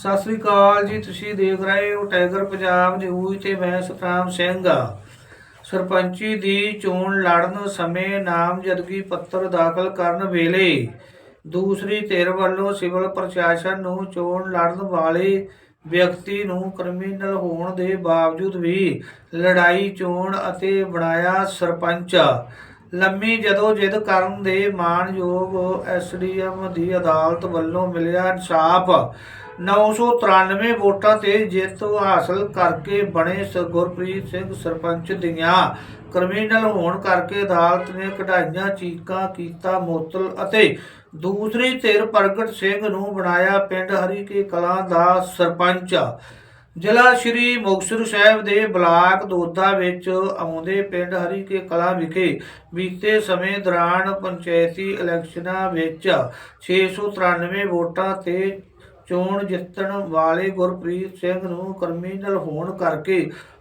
ਸਤਿ ਸ੍ਰੀ ਅਕਾਲ ਜੀ, ਤੁਸੀਂ ਦੇਖ ਰਹੇ ਹੋ ਟਾਈਗਰ ਪੰਜਾਬ ਨਿਊਜ਼ ਤੇ ਮੈਂ ਸਤਨਾਮ ਸਿੰਘ। ਸਰਪੰਚੀ ਦੀ ਚੋਣ ਲੜਨ ਸਮੇਂ ਨਾਮਜ਼ਦਗੀ ਪੱਤਰ ਦਾਖਲ ਕਰਨ ਵੇਲੇ ਦੂਸਰੀ ਧਿਰ ਵੱਲੋਂ ਸਿਵਲ ਪ੍ਰਸ਼ਾਸਨ ਨੂੰ ਚੋਣ ਲੜਨ ਵਾਲੇ ਵਿਅਕਤੀ ਨੂੰ ਕ੍ਰਿਮੀਨਲ ਹੋਣ ਦੇ ਬਾਵਜੂਦ ਵੀ ਲੜਾਈ ਚੋਣ ਅਤੇ ਬਣਾਇਆ ਸਰਪੰਚ। ਲੰਮੀ ਜਦੋਂ ਜਿੱਦ ਕਰਨ ਦੇ ਮਾਨਯੋਗ ਐਸਡੀਐਮ ਦੀ ਅਦਾਲਤ ਵੱਲੋਂ ਮਿਲਿਆ ਇਨਸਾਫ 993 ਵੋਟਾਂ ਤੇ ਜਿੱਤ ਹਾਸਲ ਕਰਕੇ ਬਣੇ ਗੁਰਪ੍ਰੀਤ ਸਿੰਘ ਸਰਪੰਚ ਦੀਆਂ। ਕ੍ਰਿਮੀਨਲ ਹੋਣ ਕਰਕੇ ਅਦਾਲਤ ਨੇ ਕਢਾਈਆਂ ਚੀਕਾਂ ਕੀਤਾ ਮੁਅੱਤਲ ਅਤੇ ਦੂਸਰੀ ਧਿਰ ਪ੍ਰਗਟ ਸਿੰਘ ਨੂੰ ਬਣਾਇਆ ਪਿੰਡ ਹਰੀ ਕੇ ਕਲਾਂ ਦਾ ਸਰਪੰਚ। ਜ਼ਿਲ੍ਹਾ ਸ਼੍ਰੀ ਮੁਕਤਸਰ ਸਾਹਿਬ ਦੇ ਬਲਾਕ ਦੋਦਾ ਵਿੱਚ ਆਉਂਦੇ ਪਿੰਡ ਹਰੀਕੇ ਕਲਾਂ ਵਿਖੇ ਬੀਤੇ ਸਮੇਂ ਦੌਰਾਨ ਪੰਚਾਇਤੀ ਇਲੈਕਸ਼ਨਾਂ ਵਿੱਚ 693 ਵੋਟਾਂ ਤੇ ਚੋਣ ਜਿੱਤਣ ਵਾਲੇ ਗੁਰਪ੍ਰੀਤ ਸਿੰਘ ਨੂੰ ਕ੍ਰਿਮੀਨਲ ਹੋਣ ਕਰਕੇ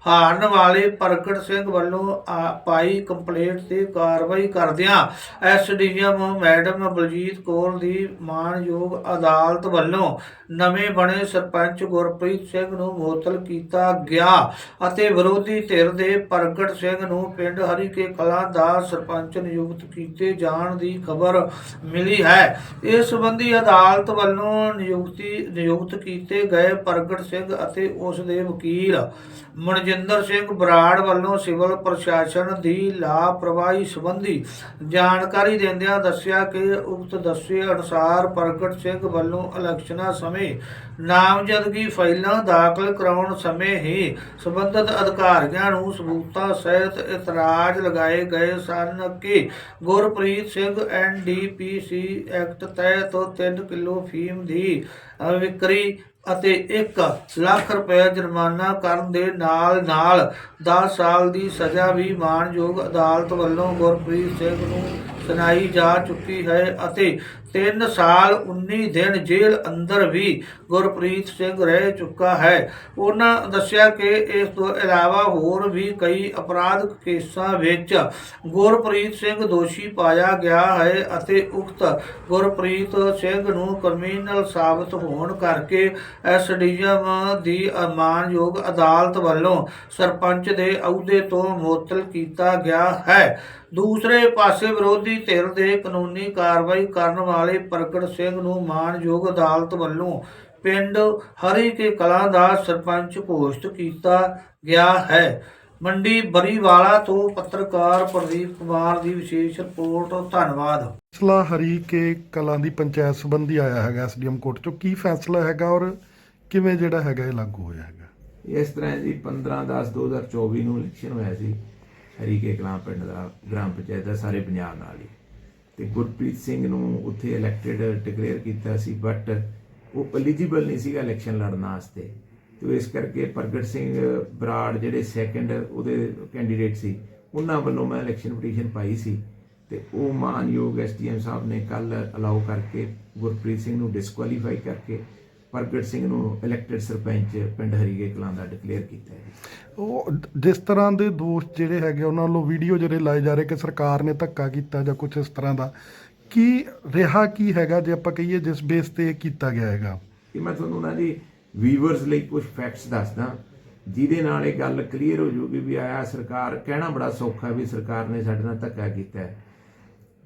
ਹਾਰਨ ਵਾਲੇ ਪ੍ਰਗਟ ਸਿੰਘ ਵੱਲੋਂ ਆ- ਪਾਈ ਕੰਪਲੇਂਟ ਤੇ ਕਾਰਵਾਈ ਕਰਦਿਆਂ ਐਸਡੀਐਮ ਮੈਡਮ ਬਲਜੀਤ ਕੌਰ ਦੀ ਮਾਨਯੋਗ ਅਦਾਲਤ ਵੱਲੋਂ ਨਵੇਂ ਬਣੇ ਸਰਪੰਚ ਗੁਰਪ੍ਰੀਤ ਸਿੰਘ ਨੂੰ ਮੁਅੱਤਲ ਕੀਤਾ ਗਿਆ ਅਤੇ ਵਿਰੋਧੀ ਧਿਰ ਦੇ ਪ੍ਰਗਟ ਸਿੰਘ ਨੂੰ ਪਿੰਡ ਹਰੀਕੇ ਕਲਾਂ ਦਾ ਸਰਪੰਚ ਨਿਯੁਕਤ ਕੀਤੇ ਜਾਣ ਦੀ ਖਬਰ ਮਿਲੀ ਹੈ। ਇਸ ਸੰਬੰਧੀ ਅਦਾਲਤ ਵੱਲੋਂ ਨਿਯੁਕਤੀ, ਨਿਯੁਕਤ ਕੀਤੇ ਗਏ ਪ੍ਰਗਟ ਸਿੰਘ ਅਤੇ ਉਸ ਦੇ ਵਕੀਲ ਮਨਜਿੰਦਰ ਸਿੰਘ ਬਰਾੜ ਵੱਲੋਂ ਸਿਵਲ ਪ੍ਰਸ਼ਾਸਨ ਦੀ ਲਾਪਰਵਾਹੀ ਸੰਬੰਧੀ ਜਾਣਕਾਰੀ ਦਿੰਦਿਆਂ ਦੱਸਿਆ ਕਿ ਉਕਤ ਦੱਸੇ ਅਨੁਸਾਰ ਪ੍ਰਗਟ ਸਿੰਘ ਵੱਲੋਂ ਇਲੈਕਸ਼ਨਾਂ ਸਮੇਂ ਨਾਮਜ਼ਦਗੀ ਫਾਈਲਾਂ ਦਾਖਲ ਕਰਾਉਣ ਸਮੇਂ ਹੀ ਸੰਬੰਧਿਤ ਅਧਿਕਾਰੀਆਂ ਨੂੰ ਸਬੂਤਾਂ ਸਹਿਤ ਇਤਰਾਜ਼ ਲਗਾਏ ਗਏ ਸਨ ਕਿ ਗੁਰਪ੍ਰੀਤ ਸਿੰਘ ਐਨਡੀਪੀਸੀ ਐਕਟ ਤਹਿਤ 3 ਕਿਲੋ ਫੀਮ ਦੀ ਵਿਕਰੀ ਅਤੇ 1 ਲੱਖ ਰੁਪਏ ਜੁਰਮਾਨਾ ਕਰਨ ਦੇ ਨਾਲ ਨਾਲ 10 ਸਾਲ ਦੀ ਸਜ਼ਾ ਵੀ ਮਾਨਯੋਗ ਅਦਾਲਤ ਵੱਲੋਂ ਗੁਰਪ੍ਰੀਤ ਸਿੰਘ ਨੂੰ ਸੁਣਾਈ ਜਾ ਚੁੱਕੀ ਹੈ ਅਤੇ 3 ਸਾਲ 19 ਦਿਨ ਜੇਲ੍ਹ ਅੰਦਰ ਵੀ ਗੁਰਪ੍ਰੀਤ ਸਿੰਘ ਰਹਿ ਚੁੱਕਾ ਹੈ। ਉਹਨਾਂ ਦੱਸਿਆ ਕਿ ਇਸ ਤੋਂ ਇਲਾਵਾ ਹੋਰ ਵੀ ਕਈ ਅਪਰਾਧਿਕ ਕੇਸਾਂ ਵਿੱਚ ਗੁਰਪ੍ਰੀਤ ਸਿੰਘ ਦੋਸ਼ੀ ਪਾਇਆ ਗਿਆ ਹੈ ਅਤੇ ਉਕਤ ਗੁਰਪ੍ਰੀਤ ਸਿੰਘ ਨੂੰ ਕ੍ਰਿਮੀਨਲ ਸਾਬਤ ਹੋਣ ਕਰਕੇ ਐਸਡੀਐਮ ਦੀ ਮਾਨਯੋਗ ਅਦਾਲਤ ਵੱਲੋਂ ਸਰਪੰਚ ਦੇ ਅਹੁਦੇ ਤੋਂ ਮੁਅੱਤਲ ਕੀਤਾ ਗਿਆ ਹੈ। ਦੂਸਰੇ ਪਾਸੇ ਵਿਰੋਧੀ ਧਿਰ ਦੇ ਕਾਨੂੰਨੀ ਕਾਰਵਾਈ ਕਰਨ ਵਾਲੇ ਪ੍ਰਗਟ ਸਿੰਘ ਨੂੰ ਮਾਨਯੋਗ ਅਦਾਲਤ ਵੱਲੋਂ ਪਿੰਡ ਹਰੀਕੇ ਕਲਾਂ ਦਾ ਸਰਪੰਚ ਘੋਸ਼ਿਤ ਕੀਤਾ ਗਿਆ ਹੈ। ਮੰਡੀ ਬਰੀਵਾਲਾ ਤੋਂ ਪੱਤਰਕਾਰ ਪ੍ਰਦੀਪ ਕੁਮਾਰ ਦੀ ਵਿਸ਼ੇਸ਼ ਰਿਪੋਰਟ ਧੰਨਵਾਦ। ਫੈਸਲਾ ਹਰੀ ਕੇ ਕਲਾਂ ਦੀ ਪੰਚਾਇਤ ਸੰਬੰਧੀ ਆਇਆ ਹੈਗਾ ਐਸਡੀਐਮ ਕੋਰਟ ਚੋਂ। ਕੀ ਫੈਸਲਾ ਹੈਗਾ ਔਰ ਕਿਵੇਂ ਜਿਹੜਾ ਹੈਗਾ ਇਹ ਲਾਗੂ ਹੋਇਆ ਹੈਗਾ? ਇਸ ਤਰ੍ਹਾਂ ਜੀ 15 10 2024 ਨੂੰ ਇਲੈਕਸ਼ਨ ਹੋਇਆ ਸੀ। ਹਰੀਕੇ ਕਲਾਂ ਪਿੰਡ ਦਾ, ਗ੍ਰਾਮ ਪੰਚਾਇਤ ਦਾ, ਸਾਰੇ ਪੰਜਾਬ ਨਾਲ ਹੀ। ਤੇ ਗੁਰਪ੍ਰੀਤ ਸਿੰਘ ਨੂੰ ਉੱਥੇ ਇਲੈਕਟਿਡ ਡਿਕਲੇਅਰ ਕੀਤਾ ਸੀ ਬਟ ਉਹ ਐਲੀਜੀਬਲ ਨਹੀਂ ਸੀਗਾ ਇਲੈਕਸ਼ਨ ਲੜਨ ਵਾਸਤੇ। ਤੇ ਇਸ ਕਰਕੇ ਪ੍ਰਗਟ ਸਿੰਘ ਬਰਾੜ ਜਿਹੜੇ ਸੈਕੰਡ ਉਹਦੇ ਕੈਂਡੀਡੇਟ ਸੀ, ਉਹਨਾਂ ਵੱਲੋਂ ਮੈਂ ਇਲੈਕਸ਼ਨ ਪਟੀਸ਼ਨ ਪਾਈ ਸੀ। ਤੇ ਉਹ ਮਾਨਯੋਗ ਐਸਡੀਐਮ ਸਾਹਿਬ ਨੇ ਕੱਲ ਅਲਾਉ ਕਰਕੇ ਗੁਰਪ੍ਰੀਤ ਸਿੰਘ ਨੂੰ ਡਿਸਕੁਆਲੀਫਾਈ ਕਰਕੇ ਪ੍ਰਗਟ ਸਿੰਘ ਨੂੰ ਇਲੈਕਟਿਡ ਸਰਪੰਚ ਪਿੰਡ ਹਰੀਕੇ ਕਲਾਂ ਦਾ ਡਿਕਲੇਅਰ ਕੀਤਾ ਹੈ। ਉਹ ਜਿਸ ਤਰ੍ਹਾਂ ਦੇ ਦੋਸ਼ ਜਿਹੜੇ ਹੈਗੇ ਉਹਨਾਂ ਵੱਲੋਂ ਵੀਡੀਓ ਜਿਹੜੇ ਲਾਏ ਜਾ ਰਹੇ ਕਿ ਸਰਕਾਰ ਨੇ ਧੱਕਾ ਕੀਤਾ ਜਾਂ ਕੁਝ ਇਸ ਤਰ੍ਹਾਂ ਦਾ ਕੀ ਰਿਹਾ ਕੀ ਹੈਗਾ ਜੇ ਆਪਾਂ ਕਹੀਏ ਜਿਸ ਬੇਸ ਤੇ ਇਹ ਕੀਤਾ ਗਿਆ ਹੈਗਾ? ਕਿ ਮੈਂ ਤੁਹਾਨੂੰ ਉਹਨਾਂ ਦੀ ਵੀਵਰਸ ਲਈ ਕੁਝ ਫੈਕਟਸ ਦੱਸਦਾ ਜਿਹਦੇ ਨਾਲ ਇਹ ਗੱਲ ਕਲੀਅਰ ਹੋ ਜੂਗੀ ਵੀ ਆਇਆ ਸਰਕਾਰ ਕਹਿਣਾ ਬੜਾ ਸੌਖਾ ਵੀ ਸਰਕਾਰ ਨੇ ਸਾਡੇ ਨਾਲ ਧੱਕਾ ਕੀਤਾ ਹੈ।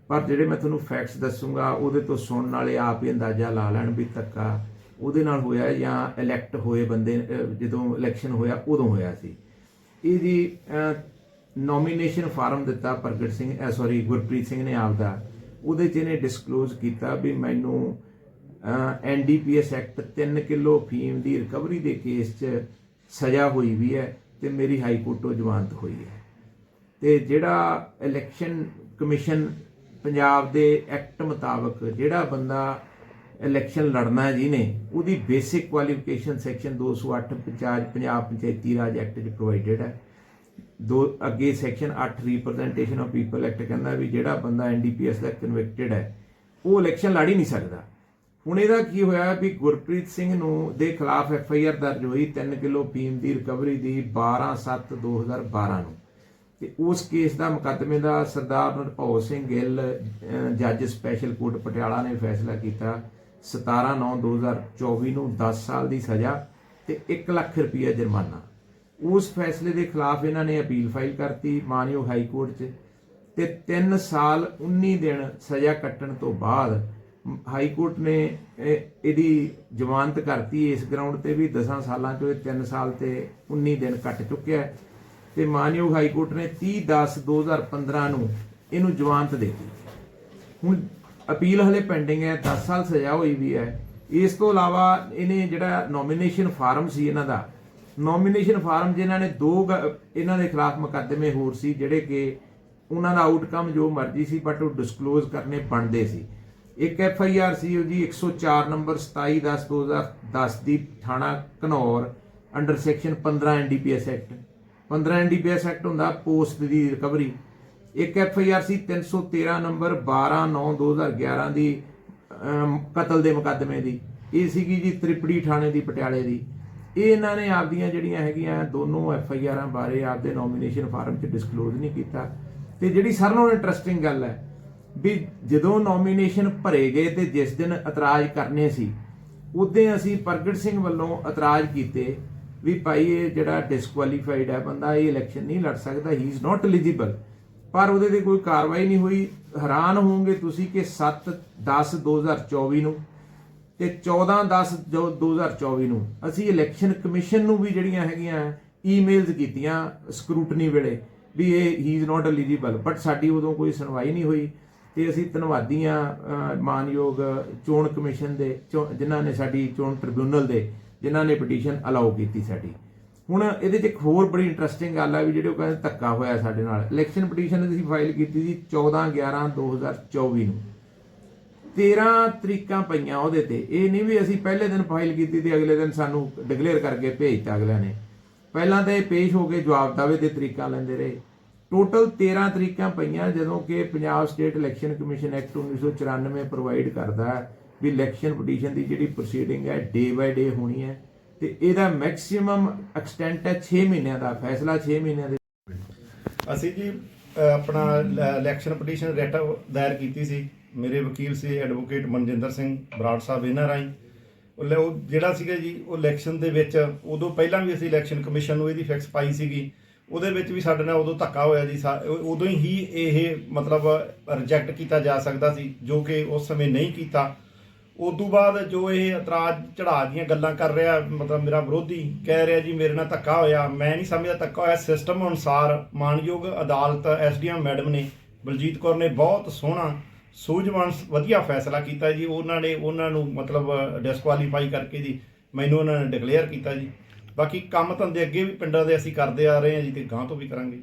ਪਰ ਜਿਹੜੇ ਮੈਂ ਤੁਹਾਨੂੰ ਫੈਕਟਸ ਦੱਸੂਗਾ ਉਹਦੇ ਤੋਂ ਸੁਣਨ ਵਾਲੇ ਆਪ ਹੀ ਅੰਦਾਜ਼ਾ ਲਾ ਲੈਣ ਵੀ ਧੱਕਾ ਉਹਦੇ ਨਾਲ ਹੋਇਆ ਜਾਂ ਇਲੈਕਟ ਹੋਏ ਬੰਦੇ ਜਦੋਂ ਇਲੈਕਸ਼ਨ ਹੋਇਆ, ਉਦੋਂ ਹੋਇਆ ਸੀ। ਇਹ ਜੀ ਨੋਮੀਨੇਸ਼ਨ ਫਾਰਮ ਦਿੱਤਾ ਪ੍ਰਗਟ ਸਿੰਘ ਸੌਰੀ ਗੁਰਪ੍ਰੀਤ ਸਿੰਘ ਨੇ ਆਪਦਾ। ਉਹਦੇ 'ਚ ਇਹਨੇ ਡਿਸਕਲੋਜ਼ ਕੀਤਾ ਵੀ ਮੈਨੂੰ ਐਨਡੀਪੀਐਸ ਐਕਟ 3 ਕਿਲੋ ਫੀਮ ਦੀ ਰਿਕਵਰੀ ਦੇ ਕੇਸ 'ਚ ਸਜ਼ਾ ਹੋਈ ਵੀ ਹੈ ਤੇ ਮੇਰੀ ਹਾਈ ਕੋਰਟ ਤੋਂ ਜ਼ਮਾਨਤ ਹੋਈ ਹੈ। ਤੇ ਜਿਹੜਾ ਇਲੈਕਸ਼ਨ ਕਮਿਸ਼ਨ ਪੰਜਾਬ ਦੇ ਐਕਟ ਮੁਤਾਬਕ ਜਿਹੜਾ ਬੰਦਾ ਇਲੈਕਸ਼ਨ ਲੜਨਾ ਜਿਹਨੇ ਉਹਦੀ basic qualification section 208 Punjab Punjab Panchayati Raj act 'ਚ ਪ੍ਰੋਵਾਈਡਡ ਹੈ। ਦੋ, ਅੱਗੇ section 8 representation of people act ਕਹਿੰਦਾ ਵੀ ਜਿਹੜਾ ਬੰਦਾ ਐਨਡੀਪੀਐਸ ਦਾ ਕਨਵਿਕਟਡ ਹੈ, ਉਹ ਇਲੈਕਸ਼ਨ ਲੜ ਹੀ ਨਹੀਂ ਸਕਦਾ। ਹੁਣ ਇਹਦਾ ਕੀ ਹੋਇਆ ਵੀ ਗੁਰਪ੍ਰੀਤ ਸਿੰਘ ਨੂੰ, ਦੇ ਖਿਲਾਫ ਐਫ ਆਈ ਆਰ ਦਰਜ ਹੋਈ 3 ਕਿਲੋ ਫੀਮ ਦੀ ਰਿਕਵਰੀ ਦੀ 12/7/2012 ਨੂੰ। ਤੇ ਉਸ ਕੇਸ ਦਾ ਮੁਕੱਦਮੇ ਦਾ ਸਰਦਾਰ ਨਰਭਉ ਸਿੰਘ ਗਿੱਲ ਜੱਜ ਸਪੈਸ਼ਲ ਕੋਰਟ ਪਟਿਆਲਾ ਨੇ ਫੈਸਲਾ ਕੀਤਾ। 17/9/2024 ਨੂੰ 10 ਸਾਲ ਦੀ ਸਜ਼ਾ ਤੇ 1 ਲੱਖ ਰੁਪਇਆ ਜੁਰਮਾਨਾ। ਉਸ ਫੈਸਲੇ ਦੇ ਖਿਲਾਫ ਇਹਨਾਂ ਨੇ ਅਪੀਲ ਫਾਈਲ ਕਰਤੀ ਮਾਨਯੋਗ ਹਾਈ ਕੋਰਟ 'ਚ ਤੇ 3 ਸਾਲ 19 ਦਿਨ ਸਜ਼ਾ ਕੱਟਣ ਤੋਂ ਬਾਅਦ ਹਾਈ ਕੋਰਟ ਨੇ ਇਹਦੀ ਜ਼ਮਾਨਤ ਕਰਤੀ। ਇਸ ਗਰਾਊਂਡ ਤੇ ਵੀ 10 ਸਾਲਾਂ ਚੋਂ ਇਹ 3 ਸਾਲ ਤੇ 19 ਦਿਨ ਕੱਟ ਚੁੱਕਿਆ ਹੈ ਤੇ ਮਾਨਯੋਗ ਹਾਈ ਕੋਰਟ ਨੇ 30/10/2015 ਨੂੰ ਇਹਨੂੰ ਜ਼ਮਾਨਤ ਦੇ ਦਿੱਤੀ। ਹੁਣ ਅਪੀਲ ਹਲੇ ਪੈਂਡਿੰਗ ਹੈ 10 ਸਾਲ ਸਜ਼ਾ ਹੋਈ ਵੀ ਹੈ। ਇਸ ਤੋਂ ਇਲਾਵਾ ਇਹਨੇ ਜਿਹੜਾ ਨੋਮੀਨੇਸ਼ਨ ਫਾਰਮ ਸੀ ਇਹਨਾਂ ਦਾ ਨੋਮੀਨੇਸ਼ਨ ਫਾਰਮ ਜਿਨ੍ਹਾਂ ਨੇ ਦੋ ਇਹਨਾਂ ਦੇ ਖਿਲਾਫ ਮੁਕੱਦਮੇ ਹੋਰ ਸੀ, ਜਿਹੜੇ ਕਿ ਉਹਨਾਂ ਦਾ ਆਊਟਕਮ ਜੋ ਮਰਜ਼ੀ ਸੀ ਬਟ ਉਹ ਡਿਸਕਲੋਜ਼ ਕਰਨੇ ਬਣਦੇ ਸੀ। ਇੱਕ ਐਫ ਆਈ ਆਰ ਸੀ ਉਹ ਜੀ 104 ਨੰਬਰ 27 10 2010 ਦੀ ਥਾਣਾ Ghanaur under section 15 NDPS act 15 NDPS act ਹੁੰਦਾ ਪੋਸਟ ਦੀ ਰਿਕਵਰੀ ਇੱਕ F I R C 313 number 12 9 2011 ਦੀ ਕਤਲ ਦੇ ਮੁਕੱਦਮੇ ਦੀ। ਇਹ ਸੀਗੀ ਜੀ ਤ੍ਰਿਪੜੀ ਥਾਣੇ ਦੀ, ਪਟਿਆਲੇ ਦੀ। ਇਹ ਇਹਨਾਂ ਨੇ ਆਪਦੀਆਂ ਜਿਹੜੀਆਂ ਹੈਗੀਆਂ ਦੋਨੋਂ ਐਫ ਆਈ ਆਰਾਂ ਬਾਰੇ ਆਪਦੇ ਨੋਮੀਨੇਸ਼ਨ ਫਾਰਮ 'ਚ ਡਿਸਕਲੋਜ਼ ਨਹੀਂ ਕੀਤਾ। ਤੇ ਜਿਹੜੀ ਸਾਰਿਆਂ ਨਾਲੋਂ ਇੰਟਰਸਟਿੰਗ ਗੱਲ ਹੈ ਵੀ ਜਦੋਂ ਨੋਮੀਨੇਸ਼ਨ ਭਰੇ ਗਏ ਤੇ ਜਿਸ ਦਿਨ ਇਤਰਾਜ਼ ਕਰਨੇ ਸੀ ਉਦੋਂ ਅਸੀਂ ਪ੍ਰਗਟ ਸਿੰਘ ਵੱਲੋਂ ਇਤਰਾਜ਼ ਕੀਤੇ ਵੀ ਭਾਈ ਇਹ ਜਿਹੜਾ ਡਿਸਕੁਆਲੀਫਾਈਡ ਹੈ ਬੰਦਾ, ਇਹ ਇਲੈਕਸ਼ਨ ਨਹੀਂ ਲੜ ਸਕਦਾ ਹੀ ਇਜ਼ ਨਾਟ ਐਲੀਜੀਬਲ ਪਰ ਉਹਦੇ ਤੇ ਕੋਈ ਕਾਰਵਾਈ ਨਹੀਂ ਹੋਈ। ਹੈਰਾਨ ਹੋਵੋਗੇ ਤੁਸੀਂ ਕਿ 7 10 2024 ਨੂੰ ਤੇ 14 10 ਜੋ 2024 ਨੂੰ ਅਸੀਂ ਇਲੈਕਸ਼ਨ ਕਮਿਸ਼ਨ ਨੂੰ ਵੀ ਜਿਹੜੀਆਂ ਹੈਗੀਆਂ ਈਮੇਲਸ ਕੀਤੀਆਂ ਸਕਰੂਟਨੀ ਵੇਲੇ ਵੀ ਇਹ ਹੀ ਇਜ਼ ਨਾਟ ਐਲੀਜੀਬਲ। ਬਟ ਸਾਡੀ ਉਦੋਂ ਕੋਈ ਸੁਣਵਾਈ ਨਹੀਂ ਹੋਈ ਤੇ ਅਸੀਂ ਧੰਨਵਾਦੀ ਹਾਂ ਮਾਨਯੋਗ ਚੋਣ ਕਮਿਸ਼ਨ ਦੇ, ਚੋ- ਜਿਨ੍ਹਾਂ ਨੇ ਸਾਡੀ ਚੋਣ ਟ੍ਰਿਬਿਊਨਲ ਦੇ, ਜਿਨ੍ਹਾਂ ਨੇ ਪਟੀਸ਼ਨ ਅਲਾਉ ਕੀਤੀ ਸਾਡੀ। ਹੁਣ ਇਹਦੇ 'ਚ ਇੱਕ ਹੋਰ ਬੜੀ ਇੰਟਰਸਟਿੰਗ ਗੱਲ ਆ ਵੀ ਜਿਹੜੇ ਉਹ ਕਹਿੰਦੇ ਧੱਕਾ ਹੋਇਆ ਸਾਡੇ ਨਾਲ। ਇਲੈਕਸ਼ਨ ਪਟੀਸ਼ਨ ਅਸੀਂ ਫਾਈਲ ਕੀਤੀ ਸੀ 14 11 2024 ਨੂੰ। 13 ਤਰੀਕਾਂ ਪਈਆਂ ਉਹਦੇ ਤੇ। ਇਹ ਨਹੀਂ ਵੀ ਅਸੀਂ ਪਹਿਲੇ ਦਿਨ ਫਾਈਲ ਕੀਤੀ ਤੇ ਅਗਲੇ ਦਿਨ ਸਾਨੂੰ ਡਿਕਲੇਅਰ ਕਰਕੇ ਭੇਜਤਾ ਅਗਲਿਆਂ ਨੇ। ਪਹਿਲਾਂ ਤਾਂ ਇਹ ਪੇਸ਼ ਹੋ ਕੇ ਜਵਾਬ ਦਾਵੇ ਤੇ ਤਰੀਕਾਂ ਲੈਂਦੇ ਰਹੇ। ਟੋਟਲ 13 ਤਰੀਕਾਂ ਪਈਆਂ ਜਦੋਂ ਕਿ Punjab state election commission act 1994 provide ਕਰਦਾ ਵੀ ਇਲੈਕਸ਼ਨ ਪਟੀਸ਼ਨ ਦੀ ਜਿਹੜੀ ਪ੍ਰੋਸੀਡਿੰਗ ਹੈ ਡੇ ਬਾਈ ਡੇ ਹੋਣੀ ਹੈ। ਤੇ ਇਹਦਾ ਮੈਕਸਿਮਮ ਐਕਸਟੈਂਟ ਹੈ 6 ਮਹੀਨਿਆਂ ਦਾ, ਫੈਸਲਾ 6 ਮਹੀਨਿਆਂ ਦੇ ਅਸੀਂ ਜੀ ਆਪਣਾ ਇਲੈਕਸ਼ਨ ਪਟੀਸ਼ਨ ਰੈਟ ਦਾਇਰ ਕੀਤੀ ਸੀ। ਮੇਰੇ ਵਕੀਲ ਸੀ ਐਡਵੋਕੇਟ ਮਨਜਿੰਦਰ ਸਿੰਘ ਬਰਾੜ ਸਾਹਿਬ ਇਹਨਾਂ ਰਾਹੀਂ। ਉਹ ਲੈ- ਉਹ ਜਿਹੜਾ ਸੀਗਾ ਜੀ, ਉਹ ਇਲੈਕਸ਼ਨ ਦੇ ਵਿੱਚ, ਉਦੋਂ ਪਹਿਲਾਂ ਵੀ ਅਸੀਂ ਇਲੈਕਸ਼ਨ ਕਮਿਸ਼ਨ ਨੂੰ ਇਹਦੀ ਫਿਕਸ ਪਾਈ ਸੀਗੀ। ਉਹਦੇ ਵਿੱਚ ਵੀ ਸਾਡੇ ਨਾਲ ਉਦੋਂ ਧੱਕਾ ਹੋਇਆ ਜੀ, ਸਾ- ਉਦੋਂ ਹੀ ਇਹ, ਮਤਲਬ ਰਿਜੈਕਟ ਕੀਤਾ ਜਾ ਸਕਦਾ ਸੀ, ਜੋ ਕਿ ਉਸ ਸਮੇਂ ਨਹੀਂ ਕੀਤਾ। ਉਸ ਤੋਂ ਬਾਅਦ ਜੋ ਇਹ ਇਤਰਾਜ਼ ਚੜਾ ਦੀਆਂ ਗੱਲਾਂ ਕਰ ਰਿਹਾ, ਮਤਲਬ ਮੇਰਾ ਵਿਰੋਧੀ ਕਹਿ ਰਿਹਾ ਜੀ, ਮੇਰੇ ਨਾਲ ਧੱਕਾ ਹੋਇਆ। ਮੈਂ ਨਹੀਂ ਸਮਝਦਾ ਧੱਕਾ ਹੋਇਆ। ਸਿਸਟਮ ਅਨੁਸਾਰ ਮਾਨਯੋਗ ਅਦਾਲਤ ਐਸਡੀਐਮ ਮੈਡਮ ਨੇ ਬਲਜੀਤ ਕੌਰ ਨੇ ਬਹੁਤ ਸੋਹਣਾ, ਸੂਝਵਾਨ, ਵਧੀਆ ਫੈਸਲਾ ਕੀਤਾ ਜੀ। ਉਹਨਾਂ ਨੇ ਉਹਨਾਂ ਨੂੰ ਮਤਲਬ ਡਿਸਕੁਆਲੀਫਾਈ ਕਰਕੇ ਜੀ, ਮੈਨੂੰ ਉਹਨਾਂ ਨੇ ਡਿਕਲੇਅਰ ਕੀਤਾ ਜੀ। ਬਾਕੀ ਕੰਮ ਧੰਦੇ ਅੱਗੇ ਵੀ ਪਿੰਡਾਂ ਦੇ ਅਸੀਂ ਕਰਦੇ ਆ ਰਹੇ ਹਾਂ ਜੀ ਤੇ ਗਾਂ ਤੋਂ ਵੀ ਕਰਾਂਗੇ